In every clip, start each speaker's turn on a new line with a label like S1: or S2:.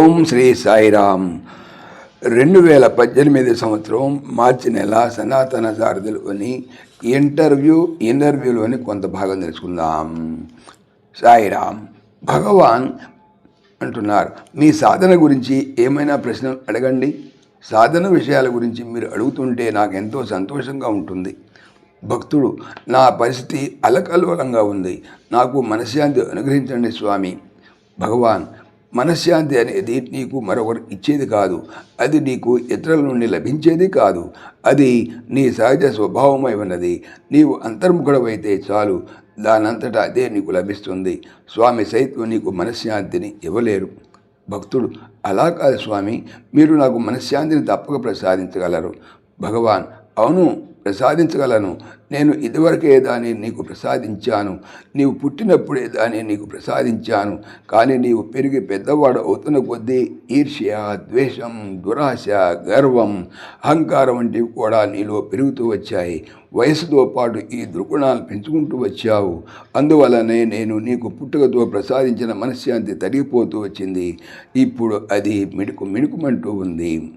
S1: ఓం శ్రీ సాయిరామ్. రెండు వేల పద్దెనిమిది సంవత్సరం మార్చి నెల సనాతన సారథులని ఇంటర్వ్యూ ఇంటర్వ్యూలోని కొంత భాగం తెలుసుకుందాం. సాయిరామ్ భగవాన్ అంటున్నారు. మీ సాధన గురించి ఏమైనా ప్రశ్నలు అడగండి. సాధన విషయాల గురించి మీరు అడుగుతుంటే నాకు ఎంతో సంతోషంగా ఉంటుంది. భక్తుడు నా పరిస్థితి అలకల్లోలంగా ఉంది. నాకు మనశ్శాంతి అనుగ్రహించండి స్వామి. భగవాన్ మనశ్శాంతి అనేది నీకు మరొకరు ఇచ్చేది కాదు. అది నీకు ఇతరుల నుండి లభించేది కాదు. అది నీ సహజ స్వభావమై ఉన్నది. నీవు అంతర్ముఖుడవైతే చాలు. దానంతటా అదే నీకు లభిస్తుంది. స్వామి సైతం నీకు మనశ్శాంతిని ఇవ్వలేరు. భక్తుడు అలా కాదు స్వామి మీరు నాకు మనశ్శాంతిని తప్పక ప్రసాదించగలరు. భగవాన్ అవును ప్రసాదించగలను. నేను ఇదివరకే దాన్ని నీకు ప్రసాదించాను. నీవు పుట్టినప్పుడే దాన్ని నీకు ప్రసాదించాను. కానీ నీవు పెరిగి పెద్దవాడు అవుతున్న కొద్దీ ఈర్ష్య ద్వేషం దురాశ గర్వం అహంకారం వంటివి కూడా నీలో పెరుగుతూ వచ్చాయి. వయసుతో పాటు ఈ దృగుణాలు పెంచుకుంటూ వచ్చావు. అందువలనే నేను నీకు పుట్టుకతో ప్రసాదించిన మనశ్శాంతి తరిగిపోతూ వచ్చింది. ఇప్పుడు అది మిడుకు మిణుకుమంటూ ఉంది.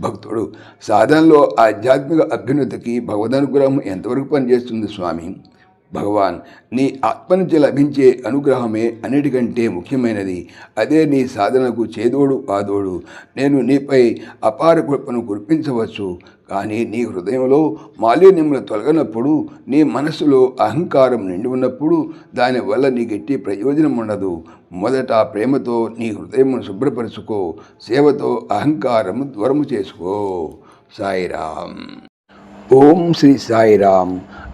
S1: భక్తుడు సాధనలో ఆధ్యాత్మిక అభ్యున్నతికి భగవదనుగ్రహం ఎంతవరకు పనిచేస్తుంది స్వామి? భగవాన్ నీ ఆత్మ నుంచి లభించే అనుగ్రహమే అన్నిటికంటే ముఖ్యమైనది. అదే నీ సాధనకు చేదోడు ఆదోడు నేను నీపై అపార కృపను కురిపించవచ్చు. కానీ నీ హృదయంలో మాలిన్యములు తొలగనప్పుడు నీ మనసులో అహంకారం నిండి ఉన్నప్పుడు దానివల్ల నీకు ఎట్టి ప్రయోజనం ఉండదు. మొదట ప్రేమతో నీ హృదయమును శుభ్రపరుచుకో. సేవతో అహంకారము దూరము చేసుకో. సాయిరామ్. ఓం శ్రీ సాయిరామ్.